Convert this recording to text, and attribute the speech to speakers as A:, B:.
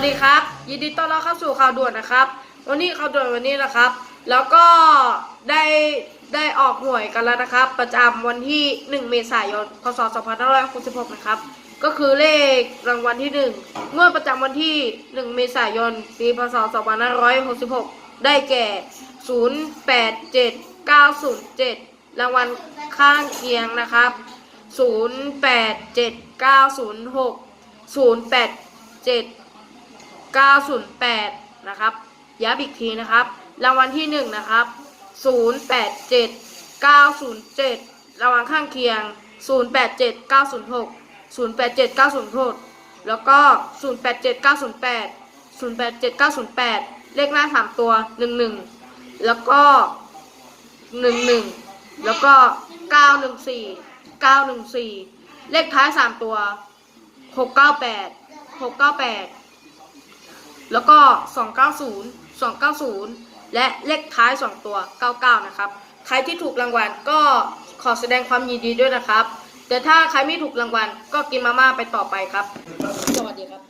A: ัสดีครับ ยินดีต้อนรับเข้าสู่ข่าวด่วนนะครับ วันนี้ข่าวด่วนวันนี้นะครับ แล้วก็ได้ได้ออกหน่วยกันแล้วนะครับ ประจำวันที่ 1 เมษายน พศ 2566 นะครับ ก็คือเลขรางวัลที่1งวดประจำวันที่ 1 เมษายน ปี พศ 2566 ได้แก่ 087907 รางวัลข้างเคียงนะครับ 087906 087 908 นะครับย้ำอีกทีนะครับ รางวัลที่ 1 นะครับ 087 907 รางวัลข้างเคียง 087 906 087 906 แล้วก็ 087 908 087 908 เลขหน้า 3 ตัว 11 แล้วก็ 11 แล้วก็ 914 914 เลขท้าย 3 ตัว 698 698 แล้วก็ 290 290 และเลขท้าย 2 ตัว 99 นะครับ ใครที่ถูกรางวัลก็ขอแสดงความยินดีด้วยนะครับ แต่ถ้าใครไม่ถูกรางวัลก็กินมาม่าไปต่อไปครับ สวัสดีครับ